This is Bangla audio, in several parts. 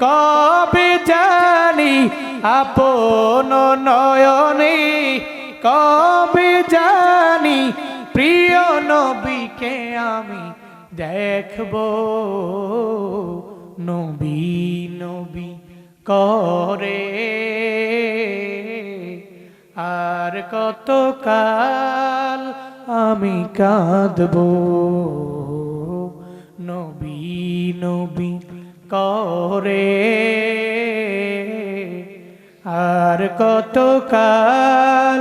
কবে জানি আপন নয়নে? কবে জানি প্রিয় নবীকে আমি দেখব? নবী নবী করে আর কত কাল আমি কাঁদব? করে। আর কত কাল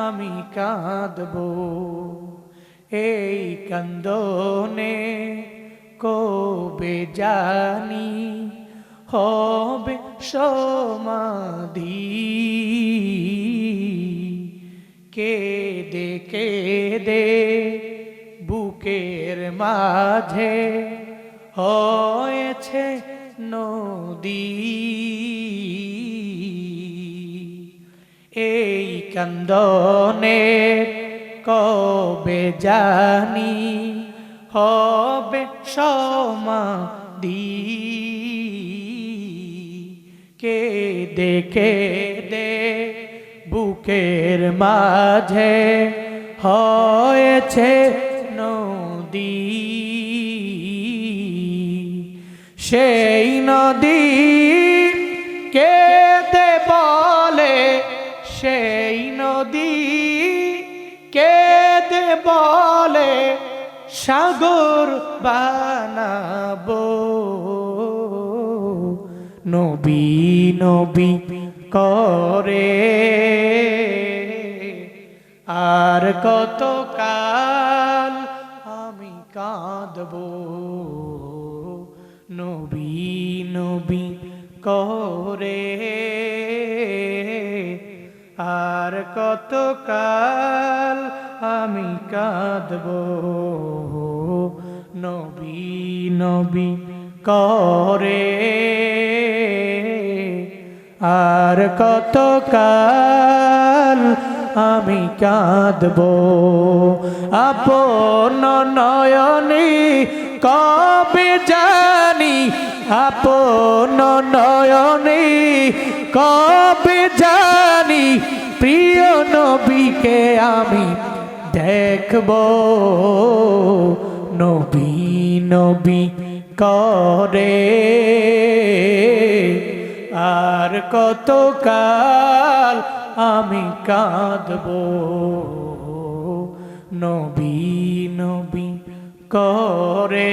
আমি কাঁদব এই কান্দনে, কবে জানি হবে সমাধি। কে দে কে দে বুকের মাঝে হয়েছে এই কান্দনের কবে জানি হবে সমাধি। কে দেখে দে বুকের মাঝে হয়েছে নদী। সেই নদী কেতে বলে? সেই নদী কেতে বলে? সাগর বানাবো। নবী নবী করে। আর কত কাল আমি কাঁদব? নবী করে। আর কত কাল আমি কাঁদব? নবী নবী করে। আর কত কাল আমি কাঁদব? আপন নয়নে কবে জানি আপন নয়নে কবে জানি প্রিয় নবীকে আমি দেখব। নবী নবী করে আর কত কাল আমি কাঁদব। নবী নবী করে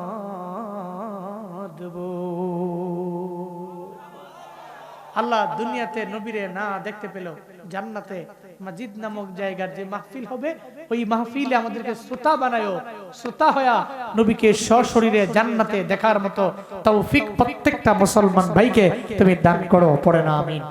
আল্লাহ দুনিয়াতে নবীরে না দেখতে পেল, জান্নাতে মাজিদ নামক জায়গার যে মাহফিল হবে, ওই মাহফিলে আমাদেরকে শ্রোতা বানায়ো শ্রোতা হয়া নবীকে সশরীরে জান্নাতে দেখার মতো তৌফিক প্রত্যেকটা মুসলমান ভাইকে তুমি দান করো, পড়ে না, আমিন।